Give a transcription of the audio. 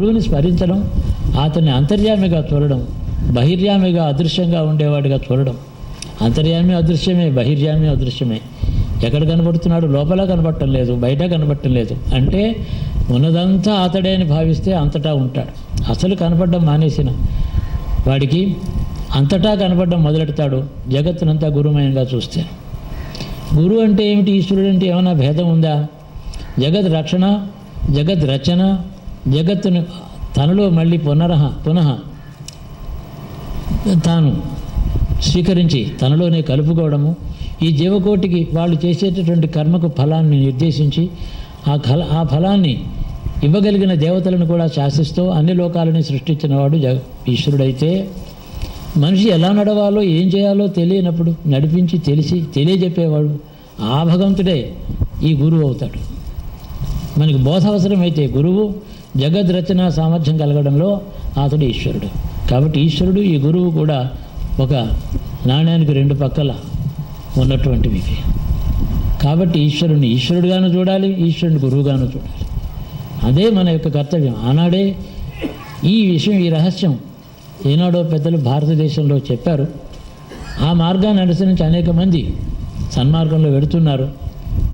గురువుని స్మరించడం అతన్ని అంతర్యామిగా చూడడం బహిర్యామిగా అదృశ్యంగా ఉండేవాడిగా చూడడం. అంతర్యామి అదృశ్యమే బహిర్యామి అదృశ్యమే. ఎక్కడ కనబడుతున్నాడు లోపల కనబడటం లేదు బయట కనబడటం లేదు. అంటే ఉన్నదంతా అతడే అని భావిస్తే అంతటా ఉంటాడు. అసలు కనపడడం మానేసిన వాడికి అంతటా కనపడడం మొదలెడతాడు జగత్తునంతా గురుమయంగా చూస్తే. గురువు అంటే ఏమిటి? ఈశ్వరుడు అంటే ఏమైనా భేదం ఉందా? జగత్ రక్షణ జగత్ రచన జగత్తును తనలో మళ్ళీ పునరహ పునః తాను స్వీకరించి తనలోనే కలుపుకోవడము. ఈ జీవకోటికి వాళ్ళు చేసేటటువంటి కర్మకు ఫలాన్ని నిర్దేశించి ఆ కల ఆ ఫలాన్ని ఇవ్వగలిగిన దేవతలను కూడా శాసిస్తూ అన్ని లోకాలని సృష్టించినవాడు జగ ఈశ్వరుడైతే మనిషి ఎలా నడవాలో ఏం చేయాలో తెలియనప్పుడు నడిపించి తెలిసి తెలియజెప్పేవాడు ఆ భగవంతుడే ఈ గురువు అవుతాడు. మనకి బోధ అవసరమైతే గురువు జగద్ రచన సామర్థ్యం కలగడంలో అతడు ఈశ్వరుడు. కాబట్టి ఈశ్వరుడు ఈ గురువు కూడా ఒక నాణ్యానికి రెండు పక్కల ఉన్నటువంటివి కాబట్టి ఈశ్వరుని ఈశ్వరుడుగాను చూడాలి ఈశ్వరుని గురువుగాను చూడాలి. అదే మన యొక్క కర్తవ్యం. ఆనాడే ఈ విషయం ఈ రహస్యం ఏనాడో పెద్దలు భారతదేశంలో చెప్పారు. ఆ మార్గాన్ని అనుసరించి అనేక మంది సన్మార్గంలో వెడుతున్నారు